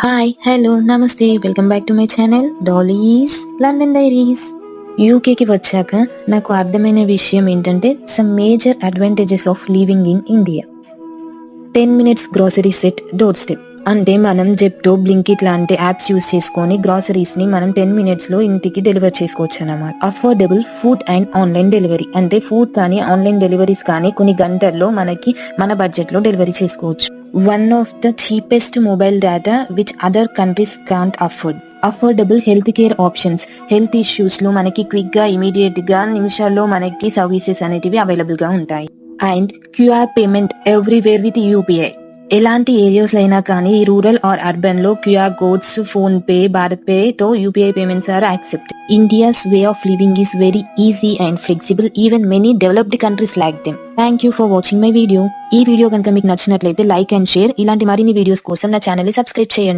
Hi hello namaste welcome back to my channel Dolly's London diaries యూకేకి వచ్చాక నాకు అర్థమైన విషయం ఏంటంటే some major advantages of living in India ten minutes grocery set doorstep అంటే మనం Zepto Blinkit లాంటి apps use చేసుకొని గ్రాసరీస్ని మనం టెన్ మినిట్స్లో ఇంటికి డెలివర్ చేసుకోవచ్చు అన్నమాట affordable food and online delivery అంటే ఫుడ్ కానీ ఆన్లైన్ డెలివరీస్ కానీ కొన్ని గంటల్లో మనకి మన బడ్జెట్లో డెలివరీ చేసుకోవచ్చు. One of the cheapest mobile data which other countries can't afford affordable health care options health ఇష్యూస్లో మనకి క్విక్గా ఇమీడియట్గా నిమిషాల్లో మనకి సర్వీసెస్ అనేటివి అవైలబుల్గా ఉంటాయి and QR payment everywhere with UPI ఎలాంటి ఏరియాస్ అయినా కానీ రూరల్ ఆర్ అర్బన్లో QR codes phone pay BharatPe తో UPI payments are accept India's way of living is very easy and flexible even many developed countries like them thank you for watching my video ఈ video కనుక మీకు నచ్చినట్లయితే like and share ఇలాంటి మరిన్ని videos కోసం నా ఛానల్ని సబ్స్క్రైబ్ చేయండి.